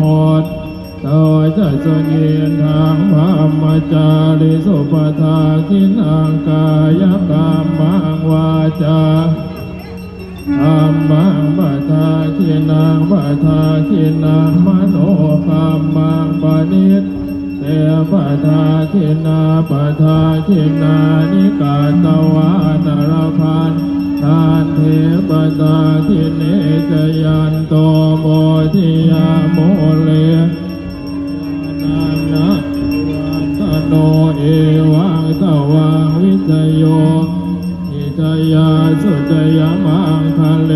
โหดเตจะสุนีทางพามจาริสุปทาคินังกายกรรมังวาจาธรรมังปทาคินังปทาคินังมโนกรรมังปณิตเตปทาคินาปทาคินานิกาตวานรพันทานเทปะทา เอวังตวังวิจโยอิจยาสุจยมังคะเล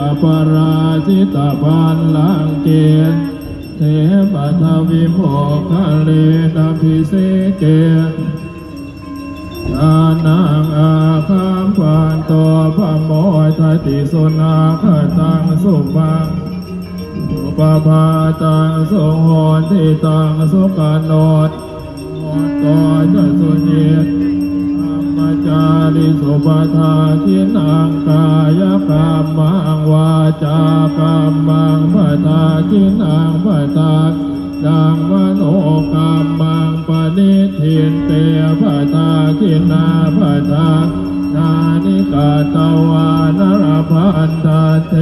อปาราชิตาปันลังเกณฑ์เทปทวิโมกคะเลนะพิเศเกณฑ์อานังอาคามปานตัวพระโมทติสุนาคตังสุปังอุปปาตังสุโหติตังสุกานโนด ตจะสุญิตธรรมจาริสุปทาคินังกายกรรมังวาจากรรมังปทาคินังปทาดังมโนกรรมังปณิทินเตปทาคินาปทานานิกาตวานรพันธาเท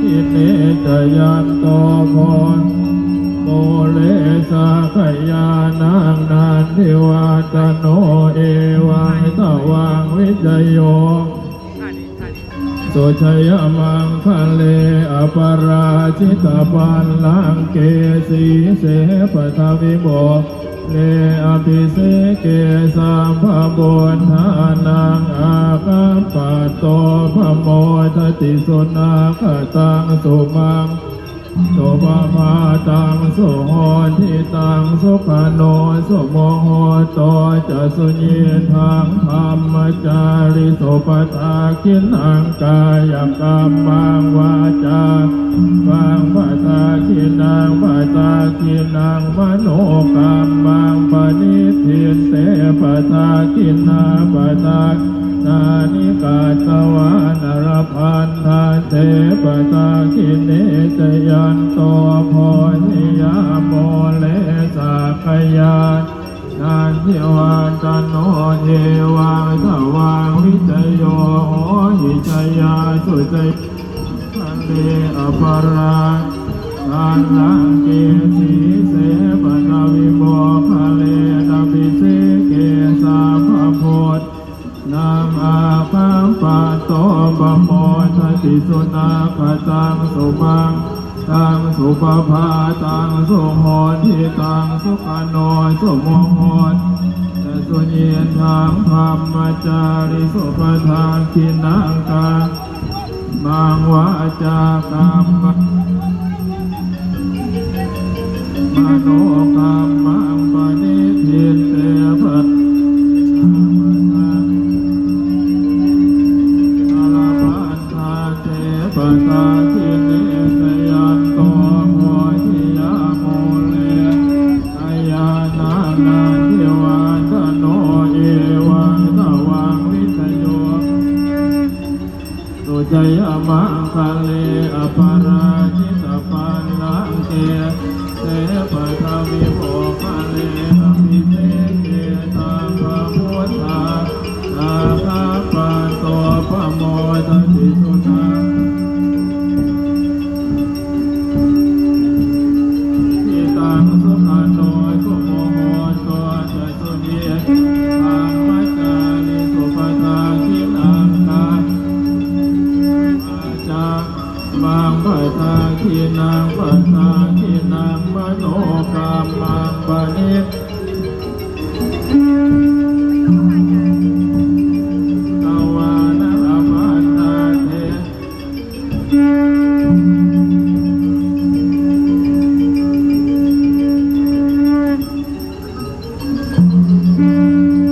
คิเนจยันโตโพ โมเลสาขยานางนานทิวาตโนเอวังตวังวิจโยสุชยมังคะเลอปาราชิตาปันลังเกสีเสปทวิโบเลอภิเสเกสัมภบุญทานังอาคาปะโตพะโมทติสุนาคตังสุมัง ตปะมาตังสุโหทิตังสุขโนสุโมโหตจะสุญีทางธรรมจาริสุปตาคินังกายกรรมังวาจาบังปตาคินังปตาคินังมโนกรรมังปณิทินเตปตาคินาปตานานิกาตวานรพันธาเท ปตาคิเนจยันโตโพธิยาโมเลสะขยานนานทิวาตโนเทวังทวาวิจโยโหิจยาสุจยันเดอปรา งอาคัมปะโตบะโมทติสุนาคตังสุมังตังสุปภาตังสุโหทิตังสุขโนสุโมโหตสุเยียนทางธรรมจาริสุปทานคินังกามังวาจากรรมมโนกรรมังปณิทิ จยมังคะเลอปาราชิตปันลังเก ปทาคีนางปทาคีนางมโนกรรมา